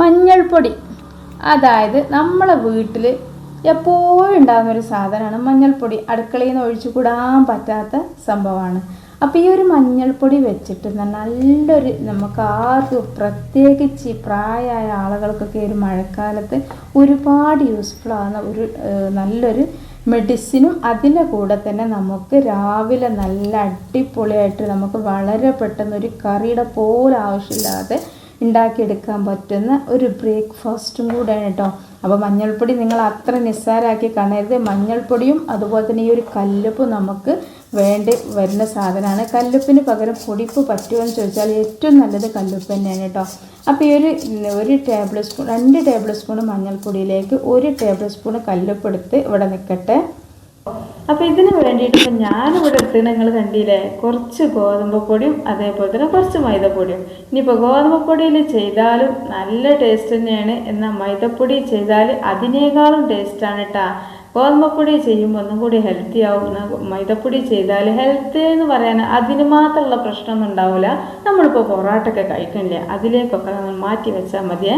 മഞ്ഞൾപ്പൊടി. അതായത് നമ്മളെ വീട്ടിൽ എപ്പോഴും ഉണ്ടാകുന്ന ഒരു സാധനമാണ് മഞ്ഞൾപ്പൊടി. അടുക്കളയിൽ നിന്ന് ഒഴിച്ചു കൂടാൻ പറ്റാത്ത സംഭവമാണ്. അപ്പോൾ ഈ ഒരു മഞ്ഞൾപ്പൊടി വെച്ചിട്ട് നല്ലൊരു നമുക്ക് ആർക്കും പ്രത്യേകിച്ച് ഈ പ്രായമായ ആളുകൾക്കൊക്കെ ഒരു മഴക്കാലത്ത് ഒരുപാട് യൂസ്ഫുൾ ആകുന്ന ഒരു നല്ലൊരു മെഡിസിനും അതിന്റെ കൂടെ തന്നെ നമുക്ക് രാവിലെ നല്ല അടിപൊളിയായിട്ട് നമുക്ക് വളരെ പെട്ടെന്ന് ഒരു കറിയുടെ പോലും ആവശ്യമില്ലാതെ ഉണ്ടാക്കിയെടുക്കാൻ പറ്റുന്ന ഒരു ബ്രേക്ക്ഫാസ്റ്റും കൂടെയാണ് കേട്ടോ. അപ്പോൾ മഞ്ഞൾപ്പൊടി നിങ്ങൾ അത്ര നിസ്സാരാക്കി കാണരുത്. മഞ്ഞൾപ്പൊടിയും അതുപോലെ തന്നെ ഈ ഒരു കല്ലുപ്പ് നമുക്ക് വേണ്ടി വരുന്ന സാധനമാണ്. കല്ലുപ്പിന് പകരം പൊടിപ്പ് പറ്റുമോ എന്ന് ചോദിച്ചാൽ ഏറ്റവും നല്ലത് കല്ലുപ്പ് തന്നെയാണ് കേട്ടോ. അപ്പോൾ ഈ ഒരു ഒരു ടേബിൾ സ്പൂൺ രണ്ട് ടേബിൾ സ്പൂൺ മഞ്ഞൾപ്പൊടിയിലേക്ക് ഒരു ടേബിൾ സ്പൂൺ കല്ലുപ്പ് എടുത്ത് ഇവിടെ നിൽക്കട്ടെ. അപ്പോൾ ഇതിന് വേണ്ടിയിട്ട് ഇപ്പം ഞാനിവിടെ എടുത്തിട്ട് നിങ്ങൾ കണ്ടില്ലേ? കുറച്ച് ഗോതമ്പ് പൊടിയും അതേപോലെ തന്നെ കുറച്ച് മൈദപ്പൊടിയും. ഇനിയിപ്പോൾ ഗോതമ്പ് പൊടിയിൽ ചെയ്താലും നല്ല ടേസ്റ്റ് തന്നെയാണ്. എന്നാൽ മൈദപ്പൊടി ചെയ്താൽ അതിനേക്കാളും ടേസ്റ്റാണ് കേട്ടോ ഗോതമ്പപ്പൊടി ചെയ്യുമ്പോൾ ഒന്നും കൂടി ഹെൽത്തി ആവും. മൈദപ്പൊടി ചെയ്താൽ ഹെൽത്ത് എന്ന് പറയാൻ അതിന് മാത്രമുള്ള പ്രശ്നമൊന്നും ഉണ്ടാവില്ല. നമ്മളിപ്പോൾ പൊറോട്ടൊക്കെ കഴിക്കണില്ലേ? അതിലേക്കൊക്കെ നമ്മൾ മാറ്റി വെച്ചാൽ മതിയേ.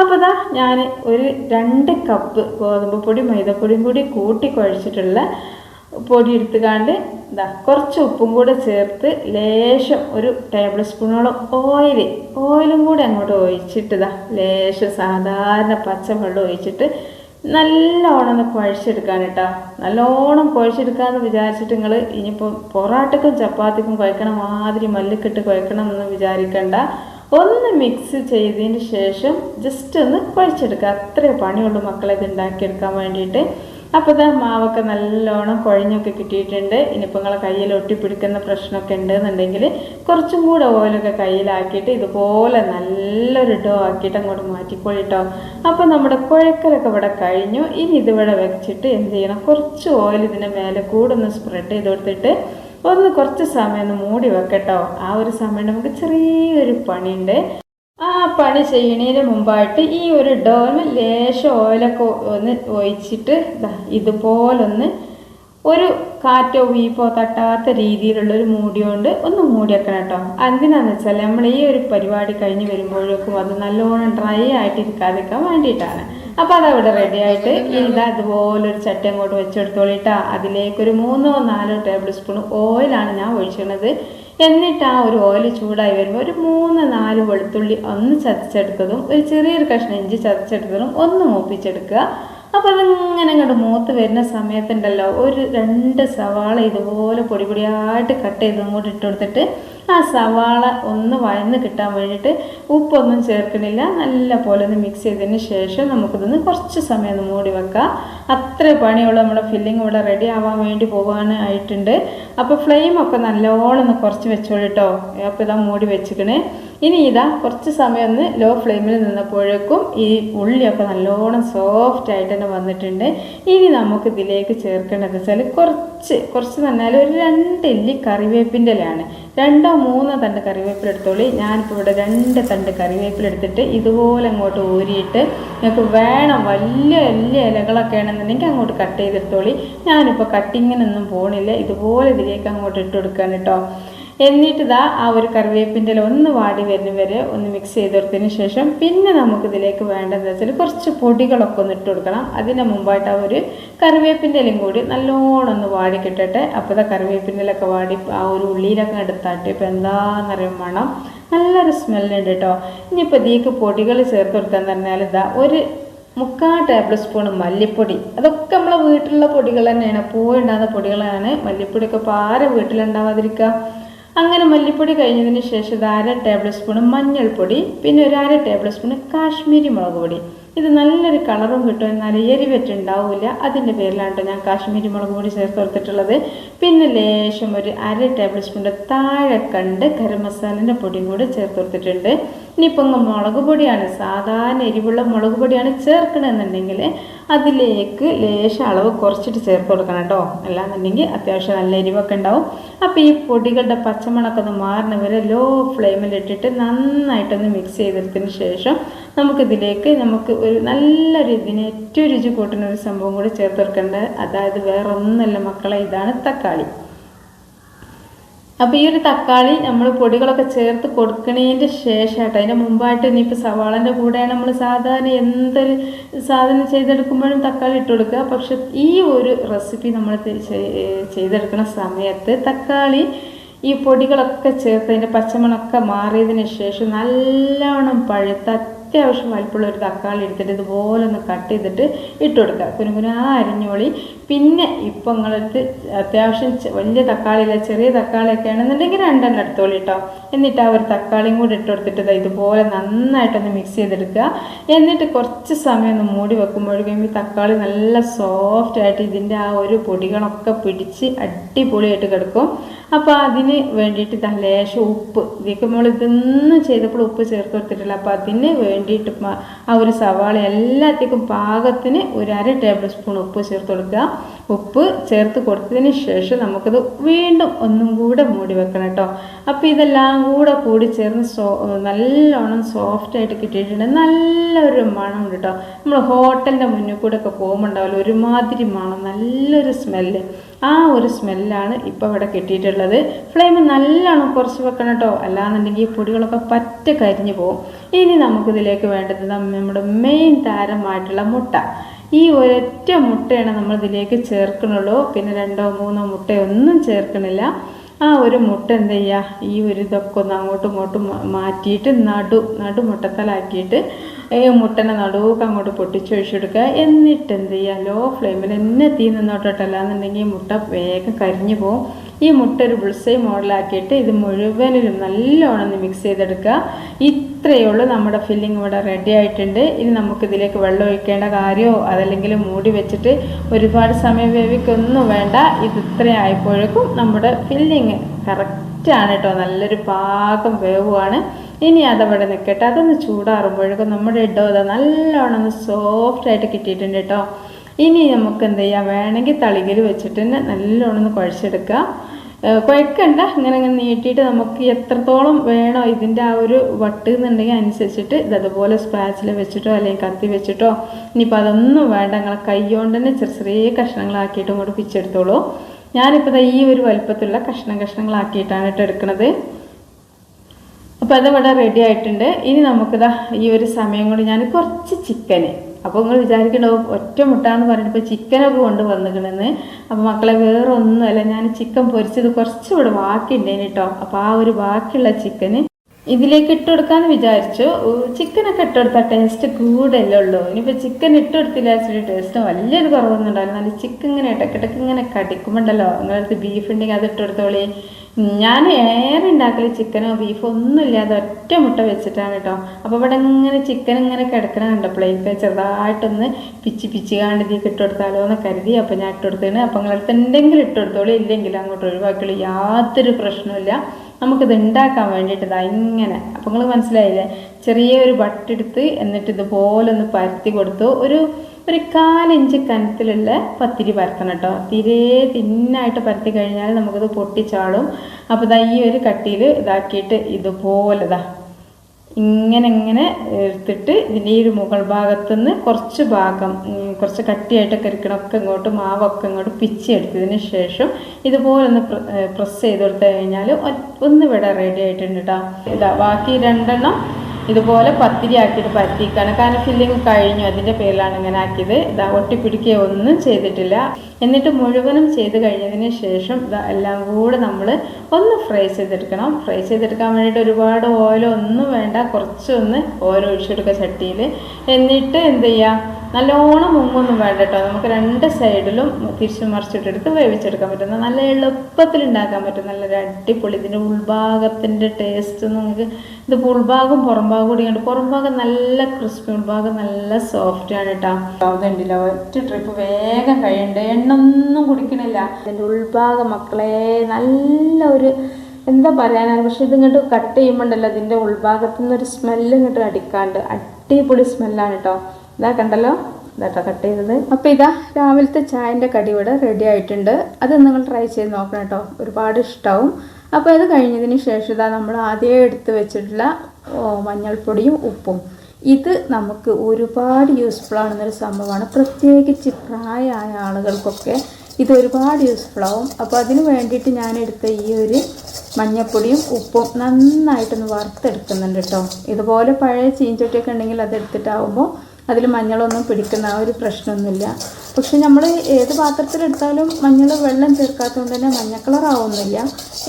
അപ്പോൾ ഇതാ ഞാൻ ഒരു രണ്ട് കപ്പ് ഗോതമ്പ് പൊടി മൈദപ്പൊടിയും കൂടി കൂട്ടി കുഴച്ചിട്ടുള്ള പൊടി എടുത്തുകാണ്ട് എന്താ കുറച്ച് ഉപ്പും കൂടെ ചേർത്ത് ലേശം ഒരു ടേബിൾ സ്പൂണോളം ഓയിൽ ഓയിലും കൂടെ അങ്ങോട്ട് ഒഴിച്ചിട്ട് ഇതാ ലേശം സാധാരണ പച്ചവെള്ളം ഒഴിച്ചിട്ട് നല്ലോണം ഒന്ന് കുഴച്ചെടുക്കാൻ കേട്ടോ. നല്ലോണം കുഴച്ചെടുക്കാമെന്ന് വിചാരിച്ചിട്ട് നിങ്ങൾ ഇനിയിപ്പോൾ പൊറാട്ടക്കും ചപ്പാത്തിക്കും കുഴക്കണ മാതിരി മല്ലിക്കിട്ട് കുഴക്കണം എന്ന് വിചാരിക്കണ്ട. ഒന്ന് മിക്സ് ചെയ്തതിന് ശേഷം ജസ്റ്റ് ഒന്ന് കുഴച്ചെടുക്കുക അത്രേ പണിയുള്ളൂ മക്കളെ ഇത് ഉണ്ടാക്കിയെടുക്കാൻ വേണ്ടിയിട്ട്. അപ്പോൾ ഇത് മാവൊക്കെ നല്ലോണം കുഴഞ്ഞൊക്കെ കിട്ടിയിട്ടുണ്ട്. ഇനിയിപ്പോൾ നിങ്ങളെ കയ്യിൽ ഒട്ടിപ്പിടിക്കുന്ന പ്രശ്നമൊക്കെ ഉണ്ടെന്നുണ്ടെങ്കിൽ കുറച്ചും കൂടെ ഓയിലൊക്കെ കയ്യിലാക്കിയിട്ട് ഇതുപോലെ നല്ലൊരു ഡോ ആക്കിയിട്ട് അങ്ങോട്ട് മാറ്റിക്കൊള്ളിട്ടോ അപ്പോൾ നമ്മുടെ കുഴക്കലൊക്കെ ഇവിടെ കഴിഞ്ഞു. ഇനി ഇതിവിടെ വെച്ചിട്ട് എന്ത് ചെയ്യണം? കുറച്ച് ഓയിൽ ഇതിന്റെ മേലെ കൂടെ ഒന്ന് സ്പ്രെഡ് ചെയ്ത് കൊടുത്തിട്ട് ഒന്ന് കുറച്ച് സമയം ഒന്ന് മൂടി വെക്കട്ടോ. ആ ഒരു സമയം നമുക്ക് ചെറിയൊരു പണിയുണ്ട്. ആ പണി ചെയ്യണതിന് മുമ്പായിട്ട് ഈ ഒരു ഡോന് ലേശം ഓയിലൊക്കെ ഒന്ന് ഒഴിച്ചിട്ട് ഇതുപോലൊന്ന് ഒരു കാറ്റോ വീപ്പോ തട്ടാത്ത രീതിയിലുള്ള ഒരു മൂടി കൊണ്ട് ഒന്ന് മൂടി വെക്കണം കേട്ടോ. എന്തിനാന്ന് വെച്ചാൽ നമ്മൾ ഈ ഒരു പരിപാടി കഴിഞ്ഞ് വരുമ്പോഴേക്കും അത് നല്ലോണം ഡ്രൈ ആയിട്ട് ഇരിക്കാതിരിക്കാൻ വേണ്ടിയിട്ടാണ്. അപ്പോൾ അതവിടെ റെഡി ആയിട്ട് ഇതാ ഇതുപോലൊരു ചട്ടി അങ്ങോട്ട് വെച്ചെടുത്തോളിട്ടാ അതിലേക്കൊരു മൂന്നോ നാലോ ടേബിൾ സ്പൂൺ ഓയിലാണ് ഞാൻ ഒഴിച്ചിരുന്നത് എന്നിട്ട് ആ ഒരു ഓയിൽ ചൂടായി വരുമ്പോൾ ഒരു മൂന്ന് നാല് വെളുത്തുള്ളി ഒന്ന് ചതച്ചെടുത്തതും ഒരു ചെറിയൊരു കഷ്ണം ഇഞ്ചി ചതച്ചെടുത്തതും ഒന്ന് മൂപ്പിച്ചെടുക്കുക. അപ്പോൾ അതിങ്ങനെ അങ്ങോട്ട് മൂത്ത് വരുന്ന സമയത്തുണ്ടല്ലോ ഒരു രണ്ട് സവാള ഇതുപോലെ പൊടി പൊടിയായിട്ട് കട്ട് ചെയ്ത് അങ്ങോട്ട് ഇട്ട് കൊടുത്തിട്ട് ആ സവാള ഒന്ന് വഴന്ന് കിട്ടാൻ വേണ്ടിയിട്ട് ഉപ്പൊന്നും ചേർക്കണില്ല നല്ല പോലെ ഒന്ന് മിക്സ് ചെയ്തതിന് ശേഷം നമുക്കിതൊന്ന് കുറച്ച് സമയം ഒന്ന് മൂടി വെക്കാം. അത്ര പണിയുള്ള നമ്മുടെ ഫില്ലിങ് ഇവിടെ റെഡി ആവാൻ വേണ്ടി പോകാനായിട്ടുണ്ട് അപ്പോൾ ഫ്ലെയിമൊക്കെ നല്ലോണം ഒന്ന് കുറച്ച് വെച്ചോളിട്ടോ അപ്പോൾ ഇതാ മൂടി വെച്ചിക്കണേ. ഇനി ഇതാ കുറച്ച് സമയം ഒന്ന് ലോ ഫ്ലെയിമിൽ നിന്നപ്പോഴേക്കും ഈ ഉള്ളിയൊക്കെ നല്ലോണം സോഫ്റ്റ് ആയിട്ട് തന്നെ വന്നിട്ടുണ്ട്. ഇനി നമുക്ക് ഇതിലേക്ക് ചേർക്കേണ്ടത് വെച്ചാൽ കുറച്ച് കുറച്ച് തന്നാൽ ഒരു രണ്ട് ഇല്ലി കറിവേപ്പിന്റെ ഇലയാണ്. രണ്ടോ മൂന്നോ തണ്ട് കറിവേപ്പില എടുത്തോളി. ഞാനിപ്പോൾ ഇവിടെ രണ്ട് തണ്ട് കറിവേപ്പില എടുത്തിട്ട് ഇതുപോലെ അങ്ങോട്ട് ഊരിയിട്ട് നിങ്ങൾക്ക് വേണം വലിയ വലിയ ഇലകളൊക്കെ ആണെന്നുണ്ടെങ്കിൽ അങ്ങോട്ട് കട്ട് ചെയ്തെടുത്തോളി. ഞാനിപ്പോൾ കട്ടിങ്ങിനൊന്നും പോണില്ല. ഇതുപോലെ ഇതിലേക്ക് അങ്ങോട്ട് ഇട്ട് കൊടുക്കാൻ കേട്ടോ എന്നിട്ട് ഇതാ ആ ഒരു കറിവേപ്പിന്റെ ഒന്ന് വാടി വരുന്ന വരെ ഒന്ന് മിക്സ് ചെയ്തെടുത്തതിന് ശേഷം പിന്നെ നമുക്ക് ഇതിലേക്ക് വേണ്ടതെന്ന് വെച്ചാൽ കുറച്ച് പൊടികളൊക്കെ ഒന്ന് ഇട്ട് കൊടുക്കണം. അതിന് മുമ്പായിട്ട് ആ ഒരു കറിവേപ്പിന്റെ ഇലയും കൂടി നല്ലോണം ഒന്ന് വാടി കിട്ടട്ടെ. അപ്പോൾ ഇതാ കറിവേപ്പിന്റെ ഇലൊക്കെ വാടി ആ ഒരു ഉള്ളിയിലൊക്കെ എടുത്താട്ട് ഇപ്പോൾ എന്താണെന്നറിയാൻ വേണം നല്ലൊരു സ്മെല്ലുണ്ട് കേട്ടോ ഇനിയിപ്പോൾ ഇതിലേക്ക് പൊടികൾ ചേർത്ത് കൊടുക്കാൻ പറഞ്ഞാൽ ഇതാ ഒരു മുക്കാൽ ടേബിൾ സ്പൂൺ മല്ലിപ്പൊടി. അതൊക്കെ നമ്മളെ വീട്ടിലുള്ള പൊടികൾ തന്നെയാണ്. പൂവുണ്ടാകുന്ന പൊടികളാണ്. മല്ലിപ്പൊടിയൊക്കെ ആരെ വീട്ടിലുണ്ടാവാതിരിക്കുക അങ്ങനെ മല്ലിപ്പൊടി കഴിഞ്ഞതിന് ശേഷം ഇത് അര ടേബിൾ സ്പൂൺ മഞ്ഞൾപ്പൊടി പിന്നെ ഒരു അര ടേബിൾ സ്പൂൺ കാശ്മീരി മുളക് പൊടി. ഇത് നല്ലൊരു കളറും കിട്ടും എന്നാൽ എരിവറ്റുണ്ടാവില്ല അതിന്റെ പേരിലാണ് കേട്ടോ ഞാൻ കാശ്മീരി മുളക് പൊടി ചേർത്ത് കൊടുത്തിട്ടുള്ളത്. പിന്നെ ലേശം ഒരു അര ടേബിൾ സ്പൂണിന്റെ താഴെ കണ്ട് ഗരം മസാലന്റെ പൊടിയും കൂടി ചേർത്ത് കൊടുത്തിട്ടുണ്ട്. ഇനിയിപ്പോൾ മുളക് പൊടിയാണ് സാധാരണ എരിവുള്ള മുളക് പൊടിയാണ് ചേർക്കണമെന്നുണ്ടെങ്കിൽ അതിലേക്ക് ലേശം അളവ് കുറച്ചിട്ട് ചേർത്ത് കൊടുക്കണം കേട്ടോ. അല്ലാന്നുണ്ടെങ്കിൽ അത്യാവശ്യം നല്ല എരിവൊക്കെ ഉണ്ടാവും. അപ്പോൾ ഈ പൊടികളുടെ പച്ചമണമൊക്കെ ഒന്ന് മാറുന്ന വരെ ലോ ഫ്ലെയിമിലിട്ടിട്ട് നന്നായിട്ടൊന്ന് മിക്സ് ചെയ്തെടുത്തതിന് ശേഷം നമുക്കിതിലേക്ക് നമുക്ക് ഒരു നല്ലൊരു ഇതിന് ഏറ്റവും രുചി കൂട്ടുന്ന ഒരു സംഭവം കൂടി ചേർത്ത് കൊടുക്കേണ്ടത്. അതായത് വേറൊന്നുമല്ല മക്കളെ ഇതാണ് തക്കാളി. അപ്പോൾ ഈ ഒരു തക്കാളി നമ്മൾ പൊടികളൊക്കെ ചേർത്ത് കൊടുക്കണതിന്റെ ശേഷമായിട്ട് അതിന്റെ മുമ്പായിട്ട് ഇനിയിപ്പോൾ സവാളന്റെ കൂടെയാണ് നമ്മൾ സാധാരണ എന്തൊരു സാധനം ചെയ്തെടുക്കുമ്പോഴും തക്കാളി ഇട്ട് കൊടുക്കുക. പക്ഷെ ഈ ഒരു റെസിപ്പി നമ്മൾ ചെയ്തെടുക്കുന്ന സമയത്ത് തക്കാളി ഈ പൊടികളൊക്കെ ചേർത്ത് അതിന്റെ പച്ചമണമൊക്കെ മാറിയതിന് ശേഷം നല്ലവണ്ണം പഴുത്ത അത്യാവശ്യം വലിപ്പമുള്ള ഒരു തക്കാളി എടുത്തിട്ട് ഇതുപോലെ ഒന്ന് കട്ട് ചെയ്തിട്ട് ഇട്ട് കൊടുക്കുക. കുനുകുനാ അരിഞ്ഞോളി. പിന്നെ ഇപ്പം നിങ്ങളടുത്ത് അത്യാവശ്യം വലിയ തക്കാളിയില്ല ചെറിയ തക്കാളിയൊക്കെ ആണെന്നുണ്ടെങ്കിൽ രണ്ടെണ്ണം എടുത്തോളി കേട്ടോ എന്നിട്ട് ആ ഒരു തക്കാളിയും കൂടി ഇട്ട് കൊടുത്തിട്ട് ഇതുപോലെ നന്നായിട്ടൊന്ന് മിക്സ് ചെയ്തെടുക്കുക. എന്നിട്ട് കുറച്ച് സമയം ഒന്ന് മൂടി വെക്കുമ്പോഴേക്കും ഈ തക്കാളി നല്ല സോഫ്റ്റ് ആയിട്ട് ഇതിന്റെ ആ ഒരു പൊടികളൊക്കെ പിടിച്ച് അടിപൊളിയായിട്ട് കിടക്കും. അപ്പോൾ അതിന് വേണ്ടിയിട്ട് ലേശം ഉപ്പ്. ഇതിലേക്ക് നമ്മൾ ഇതൊന്നും ചെയ്തപ്പോൾ ഉപ്പ് ചേർത്ത് കൊടുത്തിട്ടില്ല. അപ്പോൾ അതിന് വേണ്ടിയിട്ട് ആ ഒരു സവാള എല്ലാത്തേക്കും പാകത്തിന് ഒരു അര ടേബിൾ സ്പൂൺ ഉപ്പ് ചേർത്ത് കൊടുക്കുക. ഉപ്പ് ചേർത്ത് കൊടുത്തതിന് ശേഷം നമുക്കത് വീണ്ടും ഒന്നും കൂടെ മൂടി വെക്കണം കേട്ടോ. അപ്പോൾ ഇതെല്ലാം കൂടെ കൂടി ചേർന്ന് സോ നല്ലോണം സോഫ്റ്റായിട്ട് കിട്ടിയിട്ടുണ്ട്. നല്ലൊരു മണം ഉണ്ട് കേട്ടോ. നമ്മൾ ഹോട്ടലിന്റെ മുന്നിൽ കൂടെ ഒക്കെ പോകുമ്പോണ്ടാവില്ല ഒരുമാതിരി മണം നല്ലൊരു സ്മെല്ല് ആ ഒരു സ്മെല്ലാണ് ഇപ്പോൾ ഇവിടെ കിട്ടിയിട്ടുള്ളത്. ഫ്ലെയിം നല്ലോണം കുറച്ച് വെക്കണം കേട്ടോ. അല്ലാന്നുണ്ടെങ്കിൽ പൊടികളൊക്കെ പറ്റ കരിഞ്ഞു പോകും. ഇനി നമുക്കിതിലേക്ക് വേണ്ടത് നമ്മുടെ മെയിൻ താരമായിട്ടുള്ള മുട്ട. ഈ ഒരൊറ്റ മുട്ടയാണ് നമ്മൾ ഇതിലേക്ക് ചേർക്കണുള്ളൂ. പിന്നെ രണ്ടോ മൂന്നോ മുട്ടയൊന്നും ചേർക്കണില്ല. ആ ഒരു മുട്ട എന്ത് ചെയ്യുക ഈ ഒരു ഇതൊക്കെ ഒന്ന് അങ്ങോട്ടും ഇങ്ങോട്ടും മാറ്റിയിട്ട് നടു നടു മുട്ടത്തലാക്കിയിട്ട് ഈ മുട്ടനെ നടുവൊക്കെ അങ്ങോട്ട് പൊട്ടിച്ചൊഴിച്ചെടുക്കുക. എന്നിട്ട് എന്ത് ചെയ്യുക? ലോ ഫ്ലെയിമിൽ എന്നെ തീ നിന്നോട്ടോട്ടല്ല എന്നുണ്ടെങ്കിൽ മുട്ട വേഗം കരിഞ്ഞു പോകും ഈ മുട്ട ഒരു ബുൾസൈ മോഡലാക്കിയിട്ട് ഇത് മുഴുവനിലും നല്ലോണം മിക്സ് ചെയ്തെടുക്കുക. ഇത്രയേ ഉള്ളൂ നമ്മുടെ ഫില്ലിംഗ് ഇവിടെ റെഡി ആയിട്ടുണ്ട്. ഇനി നമുക്കിതിലേക്ക് വെള്ളം ഒഴിക്കേണ്ട കാര്യമോ അതല്ലെങ്കിൽ മൂടി വെച്ചിട്ട് ഒരുപാട് സമയം വേവിക്കൊന്നും വേണ്ട. ഇത് ഇത്രയും ആയപ്പോഴേക്കും നമ്മുടെ ഫില്ലിങ് കറക്റ്റാണ് കേട്ടോ. നല്ലൊരു പാകം വേവുമാണ് ഇനി അതവിടെ നിൽക്കട്ടെ. അതൊന്ന് ചൂടാറുമ്പോഴേക്കും നമ്മുടെ ഇഡോ അത് നല്ലോണം ഒന്ന് സോഫ്റ്റ് ആയിട്ട് കിട്ടിയിട്ടുണ്ട് കേട്ടോ. ഇനി നമുക്ക് എന്ത് ചെയ്യാം? വേണമെങ്കിൽ തളികിൽ വെച്ചിട്ട് തന്നെ നല്ലോണം ഒന്ന് കുഴച്ചെടുക്കുക. കുഴക്കണ്ട. ഇങ്ങനെ ഇങ്ങനെ നീട്ടിയിട്ട് നമുക്ക് എത്രത്തോളം വേണോ ഇതിന്റെ ആ ഒരു വട്ട് എന്നുണ്ടെങ്കിൽ അനുസരിച്ചിട്ട് ഇത് അതുപോലെ സ്പാച്ചിൽ വെച്ചിട്ടോ അല്ലെങ്കിൽ കത്തി വെച്ചിട്ടോ ഇനിയിപ്പോൾ അതൊന്നും വേണ്ട. നിങ്ങളെ കൈകൊണ്ട് തന്നെ ചെറിയ ചെറിയ കഷ്ണങ്ങളാക്കിയിട്ട് ഇങ്ങോട്ട് പിച്ചെടുത്തോളൂ. ഞാനിപ്പോൾ ഈ ഒരു വലുപ്പത്തിലുള്ള കഷ്ണം കഷ്ണങ്ങളാക്കിയിട്ടാണ് കേട്ടോ എടുക്കുന്നത് അപ്പോൾ അതിവിടെ റെഡി ആയിട്ടുണ്ട്. ഇനി നമുക്കിതാ ഈ ഒരു സമയം കൊണ്ട് ഞാൻ കുറച്ച് ചിക്കന് അപ്പോൾ നിങ്ങൾ വിചാരിക്കണ്ടാവും ഒറ്റ മുട്ടാന്ന് പറഞ്ഞിട്ട് ചിക്കനൊക്കെ കൊണ്ട് വന്നിക്കണെന്ന്. അപ്പോൾ മക്കളെ വേറെ ഒന്നുമല്ല ഞാൻ ചിക്കൻ പൊരിച്ചത് കുറച്ചുകൂടെ ബാക്കിയുണ്ടേന് കേട്ടോ അപ്പോൾ ആ ഒരു ബാക്കിയുള്ള ചിക്കന് ഇതിലേക്ക് ഇട്ട് കൊടുക്കാന്ന് വിചാരിച്ചു. ചിക്കനൊക്കെ ഇട്ടുകൊടുത്താൽ ടേസ്റ്റ് കൂടല്ലേ ഉള്ളൂ. ഇനിയിപ്പോൾ ചിക്കൻ ഇട്ട് കൊടുത്തില്ല ടേസ്റ്റ് വലിയൊരു കുറവൊന്നും ഉണ്ടായിരുന്നു നല്ല ചിക്കൻ ഇങ്ങനെ ഇടയ്ക്കിടയ്ക്ക് ഇങ്ങനെ കടിക്കുമ്പോണ്ടല്ലോ നിങ്ങളടുത്ത് ബീഫ് ഉണ്ടെങ്കിൽ അത് ഇട്ട് കൊടുത്തോളി. ഞാൻ ഏറെ ഉണ്ടാക്കൽ ചിക്കനോ ബീഫോ ഒന്നും ഇല്ലാതെ ഒറ്റ മുട്ട വെച്ചിട്ടാണ് കേട്ടോ അപ്പോൾ ഇവിടെ ഇങ്ങനെ ചിക്കൻ ഇങ്ങനെ കിടക്കണ കണ്ടപ്പോഴേ ഇപ്പം ചെറുതായിട്ടൊന്ന് പിച്ചി പിച്ചി കാണ്ട് ഇതിലേക്ക് ഇട്ട് കൊടുത്താലോ എന്ന് കരുതി. അപ്പോൾ ഞാൻ ഇട്ട് കൊടുത്തേണ് അപ്പോൾ നിങ്ങളടുത്ത് എന്തെങ്കിലും ഇട്ട് കൊടുത്തോളൂ. ഇല്ലെങ്കിൽ അങ്ങോട്ട് ഒഴിവാക്കുള്ളൂ യാതൊരു പ്രശ്നമില്ല നമുക്കിത് ഉണ്ടാക്കാൻ വേണ്ടിയിട്ട് ഇതാ ഇങ്ങനെ. അപ്പോൾ നിങ്ങൾ മനസ്സിലായില്ലേ? ചെറിയ ഒരു ബട്ടെടുത്ത് എന്നിട്ട് ഇതുപോലെ ഒന്ന് പരത്തി കൊടുത്തു. ഒരു ഒരു കാലിഞ്ച് കനത്തിലുള്ള പത്തിരി പരത്തണം കേട്ടോ. തീരെ തിന്നായിട്ട് പരത്തി കഴിഞ്ഞാൽ നമുക്കിത് പൊട്ടിച്ചാളും. അപ്പോൾ ഇതാ ഈ ഒരു കട്ടിയിൽ ഇതാക്കിയിട്ട് ഇതുപോലെ ഇതാ ഇങ്ങനെ ഇങ്ങനെ എടുത്തിട്ട് ഇതിന്റെ ഈ ഒരു മുകൾ ഭാഗത്തുനിന്ന് കുറച്ച് ഭാഗം കുറച്ച് കട്ടിയായിട്ടൊക്കെ ഇരിക്കണമൊക്കെ ഇങ്ങോട്ട് മാവൊക്കെ ഇങ്ങോട്ട് പിച്ചെടുത്തതിന് ശേഷം ഇതുപോലെ ഒന്ന് പ്രസ് ചെയ്ത് കൊടുത്തു കഴിഞ്ഞാൽ ഒന്ന് ഇവിടെ റെഡി ആയിട്ടുണ്ട് കേട്ടോ. ഇതാ ബാക്കി രണ്ടെണ്ണം ഇതുപോലെ പത്തിരി ആക്കിയിട്ട് പരത്തിക്കാണ് കാരണം ഫില്ലിങ് കഴിഞ്ഞു അതിന്റെ പേരിലാണ് ഇങ്ങനെ ആക്കിയത്. ഇതാ ഒട്ടിപ്പിടിക്കുക ഒന്നും ചെയ്തിട്ടില്ല. എന്നിട്ട് മുഴുവനും ചെയ്ത് കഴിഞ്ഞതിന് ശേഷം ഇതാ എല്ലാം കൂടെ നമ്മൾ ഒന്ന് ഫ്രൈ ചെയ്തെടുക്കണം. ഫ്രൈ ചെയ്തെടുക്കാൻ വേണ്ടിയിട്ട് ഒരുപാട് ഓയിലൊന്നും വേണ്ട. കുറച്ചൊന്ന് ഓയിൽ ഒഴിച്ചെടുക്കുക ചട്ടിയിൽ എന്നിട്ട് എന്ത് ചെയ്യുക നല്ലോണം മുങ്ങൊന്നും വേണ്ട കേട്ടോ നമുക്ക് രണ്ട് സൈഡിലും തിരിച്ചു മറിച്ചിട്ടെടുത്ത് വേവിച്ചെടുക്കാൻ പറ്റുന്ന നല്ല എളുപ്പത്തിൽ ഉണ്ടാക്കാൻ പറ്റും. നല്ലൊരു അടിപൊളി ഇതിന്റെ ഉൾഭാഗത്തിന്റെ ടേസ്റ്റ് നമുക്ക് ഇത് ഉൾഭാഗം പുറംഭാഗം കൂടി കണ്ട് പുറംഭാഗം നല്ല ക്രിസ്പി ഉൾഭാഗം നല്ല സോഫ്റ്റ് ആണ് കേട്ടോ അതുണ്ടല്ലോ ഒറ്റ ട്രിപ്പ് വേഗം കഴിയണ്ട? എണ്ണ ഒന്നും കുടിക്കണില്ല. ഇതിന്റെ ഉൾഭാഗം മക്കളെ നല്ല ഒരു എന്താ പറയാനാണ് പക്ഷെ ഇതിങ്ങോട്ട് കട്ട് ചെയ്യുമ്പോണ്ടല്ലോ ഇതിന്റെ ഉൾഭാഗത്തു നിന്ന് ഒരു സ്മെല്ല് ഇങ്ങോട്ട് അടിക്കാണ്ട്. അടിപൊളി സ്മെല്ലാണ് കേട്ടോ ഇതാ കണ്ടല്ലോ? ഇതാട്ടോ കട്ട് ചെയ്തത്. അപ്പോൾ ഇതാ രാവിലത്തെ ചായന്റെ കടി ഇവിടെ റെഡി ആയിട്ടുണ്ട്. അത് നിങ്ങൾ ട്രൈ ചെയ്ത് നോക്കണം കേട്ടോ ഒരുപാട് ഇഷ്ടമാവും അപ്പോൾ അത് കഴിഞ്ഞതിന് ശേഷം ഇതാ നമ്മൾ ആദ്യം എടുത്ത് വെച്ചിട്ടുള്ള മഞ്ഞൾപ്പൊടിയും ഉപ്പും. ഇത് നമുക്ക് ഒരുപാട് യൂസ്ഫുൾ ആണെന്നൊരു സംഭവമാണ്. പ്രത്യേകിച്ച് പ്രായമായ ആളുകൾക്കൊക്കെ ഇത് ഒരുപാട് യൂസ്ഫുൾ ആവും. അപ്പോൾ അതിന് വേണ്ടിയിട്ട് ഞാൻ എടുത്ത ഈ ഒരു മഞ്ഞപ്പൊടിയും ഉപ്പും നന്നായിട്ടൊന്ന് വറുത്തെടുക്കുന്നുണ്ട് കേട്ടോ ഇതുപോലെ പഴയ ചീഞ്ചട്ടിയൊക്കെ ഉണ്ടെങ്കിൽ അത് എടുത്തിട്ടാവുമ്പോൾ അതിൽ മഞ്ഞളൊന്നും പിടിക്കുന്ന ആ ഒരു പ്രശ്നമൊന്നുമില്ല. പക്ഷെ നമ്മൾ ഏത് പാത്രത്തിലെടുത്താലും മഞ്ഞൾ വെള്ളം ചേർക്കാത്തതുകൊണ്ട് തന്നെ മഞ്ഞ കളറാവുന്നില്ല.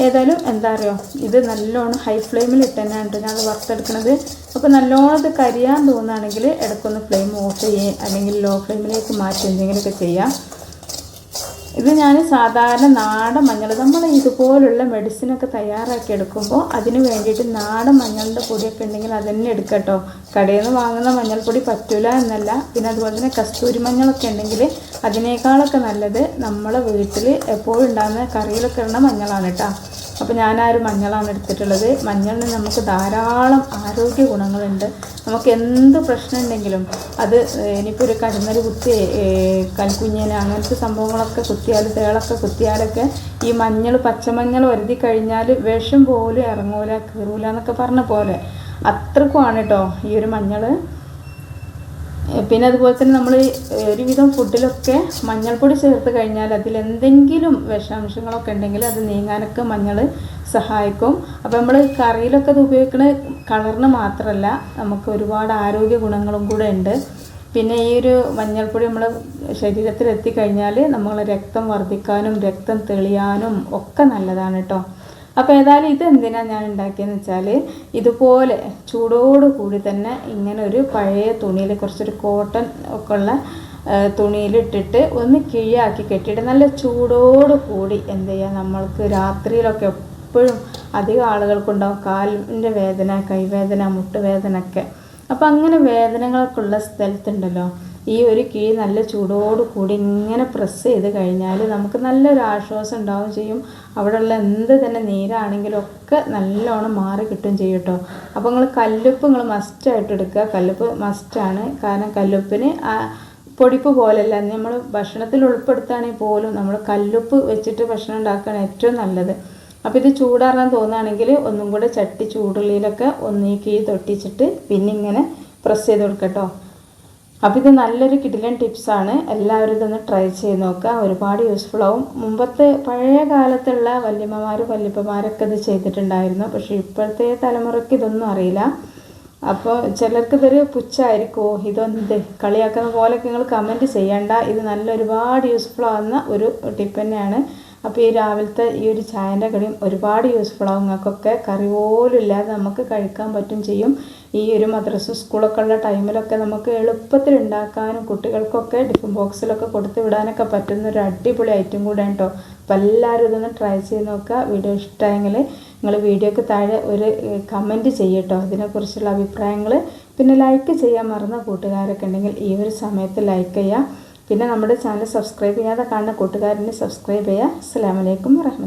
ഏതായാലും എന്താ അറിയോ? ഇത് നല്ലോണം ഹൈ ഫ്ലെയിമിൽ ഇട്ട് തന്നെയാണ് ഞാൻ അത് വറുത്തെടുക്കുന്നത് അപ്പോൾ നല്ലോണം ഇത് കരിയാൻ തോന്നുകയാണെങ്കിൽ ഇടയ്ക്കൊന്ന് ഫ്ലെയിം ഓഫ് ചെയ്യുക അല്ലെങ്കിൽ ലോ ഫ്ലെയിമിലേക്ക് മാറ്റി എന്തെങ്കിലുമൊക്കെ ചെയ്യാം. ഇത് ഞാൻ സാധാരണ നാടൻ മഞ്ഞൾ നമ്മൾ ഇതുപോലുള്ള മെഡിസിനൊക്കെ തയ്യാറാക്കി എടുക്കുമ്പോൾ അതിന് വേണ്ടിയിട്ട് നാടൻ മഞ്ഞളുടെ പൊടിയൊക്കെ ഉണ്ടെങ്കിൽ അത് തന്നെ എടുക്കട്ടോ കടയിൽ നിന്ന് വാങ്ങുന്ന മഞ്ഞൾപ്പൊടി പറ്റൂല എന്നല്ല. പിന്നെ അതുപോലെ തന്നെ കസ്തൂരി മഞ്ഞളൊക്കെ ഉണ്ടെങ്കിൽ അതിനേക്കാളൊക്കെ നല്ലത് നമ്മളെ വീട്ടിൽ എപ്പോഴും ഉണ്ടാകുന്ന കറിയിലൊക്കെ ഇടുന്ന മഞ്ഞളാണ് കേട്ടോ. അപ്പോൾ ഞാനൊരു മഞ്ഞളാണ് എടുത്തിട്ടുള്ളത്. മഞ്ഞളിന് നമുക്ക് ധാരാളം ആരോഗ്യ ഗുണങ്ങളുണ്ട്. നമുക്ക് എന്ത് പ്രശ്നം ഉണ്ടെങ്കിലും അത് ഇനിയിപ്പോൾ ഒരു കരുന്നൽ കുത്തി കൽക്കുഞ്ഞിന് അങ്ങനത്തെ സംഭവങ്ങളൊക്കെ കുത്തിയാൽ തേളൊക്കെ കുത്തിയാലൊക്കെ ഈ മഞ്ഞൾ പച്ചമഞ്ഞൾ ഒരുതി കഴിഞ്ഞാൽ വിഷം പോലും ഇറങ്ങൂല കീറൂല എന്നൊക്കെ പറഞ്ഞ പോലെ. അത്രക്കുമാണ് കേട്ടോ ഈ ഒരു മഞ്ഞൾ പിന്നെ അതുപോലെ തന്നെ നമ്മൾ ഒരുവിധം ഫുഡിലൊക്കെ മഞ്ഞൾപ്പൊടി ചേർത്ത് കഴിഞ്ഞാൽ അതിൽ എന്തെങ്കിലും വിഷാംശങ്ങളൊക്കെ ഉണ്ടെങ്കിൽ അത് നീങ്ങാനൊക്കെ മഞ്ഞൾ സഹായിക്കും. അപ്പോൾ നമ്മൾ കറിയിലൊക്കെ അത് ഉപയോഗിക്കുന്ന കളറിന് മാത്രമല്ല നമുക്ക് ഒരുപാട് ആരോഗ്യ ഗുണങ്ങളും കൂടെ ഉണ്ട്. പിന്നെ ഈ ഒരു മഞ്ഞൾപ്പൊടി നമ്മൾ ശരീരത്തിൽ എത്തിക്കഴിഞ്ഞാൽ നമ്മൾ രക്തം വർദ്ധിക്കാനും രക്തം തെളിയാനും ഒക്കെ നല്ലതാണ് കേട്ടോ അപ്പോൾ ഏതായാലും ഇത് എന്തിനാണ് ഞാൻ ഉണ്ടാക്കിയെന്ന് വെച്ചാൽ ഇതുപോലെ ചൂടോട് കൂടി തന്നെ ഇങ്ങനെ ഒരു പഴയ തുണിയിൽ കുറച്ചൊരു കോട്ടൺ ഒക്കെ ഉള്ള തുണിയിലിട്ടിട്ട് ഒന്ന് കിഴിയാക്കി കെട്ടിയിട്ട് നല്ല ചൂടോട് കൂടി എന്ത് ചെയ്യുക നമ്മൾക്ക് രാത്രിയിലൊക്കെ എപ്പോഴും അധികം ആളുകൾക്കുണ്ടാവും കാലിന്റെ വേദന കൈവേദന മുട്ടുവേദന ഒക്കെ. അപ്പോൾ അങ്ങനെ വേദനകളൊക്കെ ഉള്ള സ്ഥലത്തുണ്ടല്ലോ. ഈ ഒരു കിഴി നല്ല ചൂടോട് കൂടി ഇങ്ങനെ പ്രസ് ചെയ്ത് കഴിഞ്ഞാൽ നമുക്ക് നല്ലൊരു ആശ്വാസം ഉണ്ടാവും ചെയ്യും. അവിടെയുള്ള എന്ത് തന്നെ നീരാണെങ്കിലും ഒക്കെ നല്ലോണം മാറി കിട്ടും ചെയ്യും കേട്ടോ അപ്പോൾ നിങ്ങൾ കല്ലുപ്പ് നിങ്ങൾ മസ്റ്റായിട്ട് എടുക്കുക. കല്ലുപ്പ് മസ്റ്റാണ് കാരണം കല്ലുപ്പിന് പൊടിപ്പ് പോലെയല്ല. നമ്മൾ ഭക്ഷണത്തിൽ ഉൾപ്പെടുത്തുകയാണെങ്കിൽ പോലും നമ്മൾ കല്ലുപ്പ് വെച്ചിട്ട് ഭക്ഷണം ഉണ്ടാക്കുകയാണ് ഏറ്റവും നല്ലത്. അപ്പോൾ ഇത് ചൂടാറാൻ തോന്നുകയാണെങ്കിൽ ഒന്നും കൂടെ ചട്ടി ചൂടുള്ളിയിലൊക്കെ ഒന്നീ കീഴ് തൊട്ടിച്ചിട്ട് പിന്നെ ഇങ്ങനെ പ്രസ് ചെയ്ത് കൊടുക്കട്ടോ അപ്പോൾ ഇത് നല്ലൊരു കിടിലൻ ടിപ്സാണ് എല്ലാവരും ഇതൊന്ന് ട്രൈ ചെയ്ത് നോക്കുക. ഒരുപാട് യൂസ്ഫുൾ ആവും. മുമ്പത്തെ പഴയ കാലത്തുള്ള വല്യമ്മമാരും വല്യപ്പമാരൊക്കെ ഇത് ചെയ്തിട്ടുണ്ടായിരുന്നു. പക്ഷേ ഇപ്പോഴത്തെ തലമുറയ്ക്ക് ഇതൊന്നും അറിയില്ല. അപ്പോൾ ചിലർക്ക് ഇതൊരു പുച്ഛമായിരിക്കുമോ ഇതൊന്ത്? കളിയാക്കുന്ന പോലെയൊക്കെ നിങ്ങൾ കമന്റ് ചെയ്യണ്ട. ഇത് നല്ല ഒരുപാട് യൂസ്ഫുൾ ആവുന്ന ഒരു ടിപ്പ് തന്നെയാണ്. അപ്പോൾ ഈ രാവിലത്തെ ഈ ഒരു ചായന്റെ കടിയും ഒരുപാട് യൂസ്ഫുൾ ആവും. നിങ്ങൾക്കൊക്കെ കറി പോലും ഇല്ലാതെ നമുക്ക് കഴിക്കാൻ പറ്റും ചെയ്യും. ഈ ഒരു മദ്രസ സ്കൂളൊക്കെ ഉള്ള ടൈമിലൊക്കെ നമുക്ക് എളുപ്പത്തിൽ ഉണ്ടാക്കാനും കുട്ടികൾക്കൊക്കെ ടിഫിൻ ബോക്സിലൊക്കെ കൊടുത്ത് വിടാനൊക്കെ പറ്റുന്ന ഒരു അടിപൊളി ഐറ്റം കൂടെയാണ് കേട്ടോ അപ്പോൾ എല്ലാവരും ഇതൊന്ന് ട്രൈ ചെയ്ത് നോക്കുക. വീഡിയോ ഇഷ്ടമായെങ്കിൽ നിങ്ങൾ വീഡിയോക്ക് താഴെ ഒരു കമന്റ് ചെയ്യട്ടോ അതിനെക്കുറിച്ചുള്ള അഭിപ്രായങ്ങൾ പിന്നെ ലൈക്ക് ചെയ്യാൻ മറന്ന കൂട്ടുകാരൊക്കെ ഉണ്ടെങ്കിൽ ഈ ഒരു സമയത്ത് ലൈക്ക് ചെയ്യുക. പിന്നെ നമ്മുടെ ചാനൽ സബ്സ്ക്രൈബ് ചെയ്യാതെ കാണുന്ന കൂട്ടുകാരനെ സബ്സ്ക്രൈബ് ചെയ്യുക. അസ്സാം വലൈക്കും വരഹമത്ത്